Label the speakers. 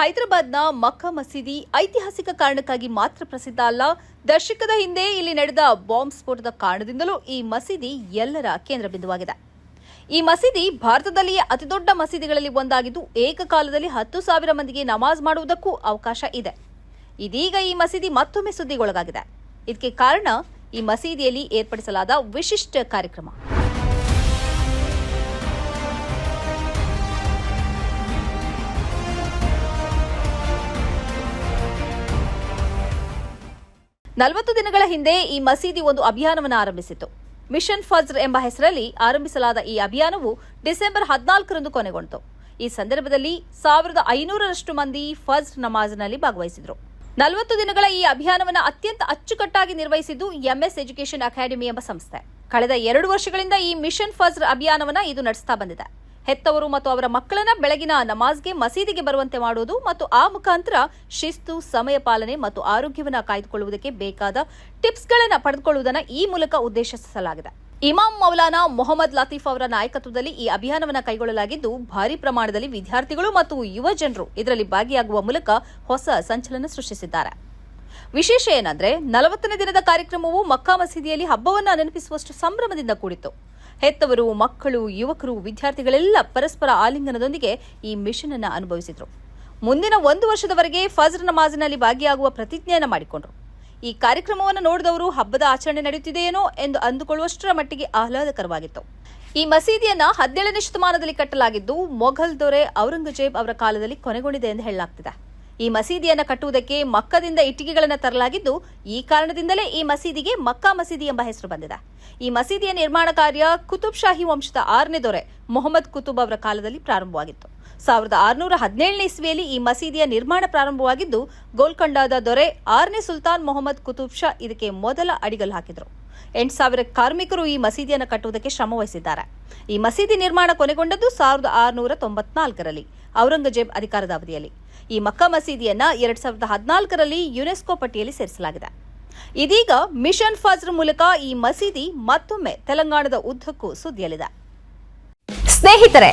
Speaker 1: ಹೈದರಾಬಾದ್ನ ಮಕ್ಕಾ ಮಸೀದಿ ಐತಿಹಾಸಿಕ ಕಾರಣಕ್ಕಾಗಿ ಮಾತ್ರ ಪ್ರಸಿದ್ಧ ಅಲ್ಲ. ದಶಕದ ಹಿಂದೆ ಇಲ್ಲಿ ನಡೆದ ಬಾಂಬ್ ಸ್ಫೋಟದ ಕಾರಣದಿಂದಲೂ ಈ ಮಸೀದಿ ಎಲ್ಲರ ಕೇಂದ್ರ ಬಿಂದುವಾಗಿದೆ. ಈ ಮಸೀದಿ ಭಾರತದಲ್ಲಿಯೇ ಅತಿದೊಡ್ಡ ಮಸೀದಿಗಳಲ್ಲಿ ಒಂದಾಗಿದ್ದು ಏಕಕಾಲದಲ್ಲಿ ಹತ್ತು ಸಾವಿರ ಮಂದಿಗೆ ನಮಾಜ್ ಮಾಡುವುದಕ್ಕೂ ಅವಕಾಶ ಇದೆ. ಇದೀಗ ಈ ಮಸೀದಿ ಮತ್ತೊಮ್ಮೆ ಸುದ್ದಿಗೊಳಗಾಗಿದೆ. ಇದಕ್ಕೆ ಕಾರಣ ಈ ಮಸೀದಿಯಲ್ಲಿ ಏರ್ಪಡಿಸಲಾದ ವಿಶಿಷ್ಟ ಕಾರ್ಯಕ್ರಮ. ನಲವತ್ತು ದಿನಗಳ ಹಿಂದೆ ಈ ಮಸೀದಿ ಒಂದು ಅಭಿಯಾನವನ್ನು ಆರಂಭಿಸಿತು ಮಿಷನ್ ಫಜ್ರ್ ಎಂಬ ಹೆಸರಲ್ಲಿ ಆರಂಭಿಸಲಾದ ಈ ಅಭಿಯಾನವು ಡಿಸೆಂಬರ್ ಹದಿನಾಲ್ಕರಂದು ಕೊನೆಗೊಂಡಿತು. ಈ ಸಂದರ್ಭದಲ್ಲಿ ಸಾವಿರದ ಐನೂರರಷ್ಟು ಮಂದಿ ಫಜ್ರ್ ನಮಾಜ್ನಲ್ಲಿ ಭಾಗವಹಿಸಿದರು. ನಲವತ್ತು ದಿನಗಳ ಈ ಅಭಿಯಾನವನ್ನು ಅತ್ಯಂತ ಅಚ್ಚುಕಟ್ಟಾಗಿ ನಿರ್ವಹಿಸಿದ್ದು ಎಂಎಸ್ ಎಜುಕೇಷನ್ ಅಕಾಡೆಮಿ ಎಂಬ ಸಂಸ್ಥೆ. ಕಳೆದ ಎರಡು ವರ್ಷಗಳಿಂದ ಈ ಮಿಷನ್ ಫಜ್ರ್ ಅಭಿಯಾನವನ್ನು ಇದು ನಡೆಸ್ತಾ ಬಂದಿದೆ. ಹೆತ್ತವರು ಮತ್ತು ಅವರ ಮಕ್ಕಳನ್ನ ಬೆಳಗಿನ ನಮಾಜ್ಗೆ, ಮಸೀದಿಗೆ ಬರುವಂತೆ ಮಾಡುವುದು ಮತ್ತು ಆ ಮುಖಾಂತರ ಶಿಸ್ತು, ಸಮಯ ಪಾಲನೆ ಮತ್ತು ಆರೋಗ್ಯವನ್ನ ಕಾಯ್ದುಕೊಳ್ಳುವುದಕ್ಕೆ ಬೇಕಾದ ಟಿಪ್ಸ್ಗಳನ್ನು ಪಡೆದುಕೊಳ್ಳುವುದನ್ನು ಈ ಮೂಲಕ ಉದ್ದೇಶಿಸಲಾಗಿದೆ. ಇಮಾಮ್ ಮೌಲಾನಾ ಮೊಹಮ್ಮದ್ ಲತೀಫ್ ಅವರ ನಾಯಕತ್ವದಲ್ಲಿ ಈ ಅಭಿಯಾನವನ್ನು ಕೈಗೊಳ್ಳಲಾಗಿದ್ದು, ಭಾರಿ ಪ್ರಮಾಣದಲ್ಲಿ ವಿದ್ಯಾರ್ಥಿಗಳು ಮತ್ತು ಯುವ ಜನರು ಇದರಲ್ಲಿ ಭಾಗಿಯಾಗುವ ಮೂಲಕ ಹೊಸ ಸಂಚಲನ ಸೃಷ್ಟಿಸಿದ್ದಾರೆ. ವಿಶೇಷ ಏನಂದ್ರೆ, ನಲವತ್ತನೇ ದಿನದ ಕಾರ್ಯಕ್ರಮವು ಮಕ್ಕಾ ಮಸೀದಿಯಲ್ಲಿ ಹಬ್ಬವನ್ನ ನೆನಪಿಸುವಷ್ಟು ಸಂಭ್ರಮದಿಂದ ಕೂಡಿತ್ತು. ಹೆತ್ತವರು, ಮಕ್ಕಳು, ಯುವಕರು, ವಿದ್ಯಾರ್ಥಿಗಳೆಲ್ಲ ಪರಸ್ಪರ ಆಲಿಂಗನದೊಂದಿಗೆ ಈ ಮಿಷನ್ ಅನ್ನು ಅನುಭವಿಸಿದರು. ಮುಂದಿನ ಒಂದು ವರ್ಷದವರೆಗೆ ಫಜ್ರ್ ನಮಾಜಿನಲ್ಲಿ ಭಾಗಿಯಾಗುವ ಪ್ರತಿಜ್ಞೆಯನ್ನು ಮಾಡಿಕೊಂಡರು. ಈ ಕಾರ್ಯಕ್ರಮವನ್ನು ನೋಡಿದವರು ಹಬ್ಬದ ಆಚರಣೆ ನಡೆಯುತ್ತಿದೆಯೇನೋ ಎಂದು ಅಂದುಕೊಳ್ಳುವಷ್ಟರ ಮಟ್ಟಿಗೆ ಆಹ್ಲಾದಕರವಾಗಿತ್ತು. ಈ ಮಸೀದಿಯನ್ನ ಹದಿನೇಳನೇ ಶತಮಾನದಲ್ಲಿ ಕಟ್ಟಲಾಗಿದ್ದು ಮೊಘಲ್ ದೊರೆ ಔರಂಗಜೇಬ್ ಅವರ ಕಾಲದಲ್ಲಿ ಕೊನೆಗೊಂಡಿದೆ ಎಂದು ಹೇಳಲಾಗ್ತಿದೆ. ಈ ಮಸೀದಿಯನ್ನು ಕಟ್ಟುವುದಕ್ಕೆ ಮಕ್ಕದಿಂದ ಇಟ್ಟಿಗೆಗಳನ್ನು ತರಲಾಗಿದ್ದು, ಈ ಕಾರಣದಿಂದಲೇ ಈ ಮಸೀದಿಗೆ ಮಕ್ಕಾ ಮಸೀದಿ ಎಂಬ ಹೆಸರು ಬಂದಿದೆ. ಈ ಮಸೀದಿಯ ನಿರ್ಮಾಣ ಕಾರ್ಯ ಕುತುಬ್ ಶಾಹಿ ವಂಶದ ಆರನೇ ದೊರೆ ಮೊಹಮ್ಮದ್ ಕುತುಬ್ ಅವರ ಕಾಲದಲ್ಲಿ ಪ್ರಾರಂಭವಾಗಿತ್ತು. ಸಾವಿರದ ಆರುನೂರ ಹದಿನೇಳನೇ ಇಸ್ವಿಯಲ್ಲಿ ಈ ಮಸೀದಿಯ ನಿರ್ಮಾಣ ಪ್ರಾರಂಭವಾಗಿದ್ದು, ಗೋಲ್ಕೊಂಡಾದ ದೊರೆ ಆರನೇ ಸುಲ್ತಾನ್ ಮೊಹಮ್ಮದ್ ಕುತುಬ್ ಶಾ ಇದಕ್ಕೆ ಮೊದಲ ಅಡಿಗಲ್ಲು ಹಾಕಿದರು. ಎಂಟು ಸಾವಿರ ಕಾರ್ಮಿಕರು ಈ ಮಸೀದಿಯನ್ನು ಕಟ್ಟುವುದಕ್ಕೆ ಶ್ರಮ ವಹಿಸಿದ್ದಾರೆ. ಈ ಮಸೀದಿ ನಿರ್ಮಾಣ ಕೊನೆಗೊಂಡದ್ದು ಸಾವಿರದ ಆರುನೂರ ತೊಂಬತ್ನಾಲ್ಕರಲ್ಲಿ, ಔರಂಗಜೇಬ್ ಅಧಿಕಾರದ ಅವಧಿಯಲ್ಲಿ. ಈ ಮಕ್ಕಾ ಮಸೀದಿಯನ್ನು ಎರಡ್ ಸಾವಿರದ ಹದಿನಾಲ್ಕರಲ್ಲಿ ಯುನೆಸ್ಕೋ ಪಟ್ಟಿಯಲ್ಲಿ ಸೇರಿಸಲಾಗಿದೆ. ಇದೀಗ ಮಿಷನ್ ಫಜ್ರ್ ಮೂಲಕ ಈ ಮಸೀದಿ ಮತ್ತೊಮ್ಮೆ ತೆಲಂಗಾಣದ ಉದ್ದಕ್ಕೂ ಸುದ್ದಿಯಲ್ಲಿದೆ. ಸ್ನೇಹಿತರೆ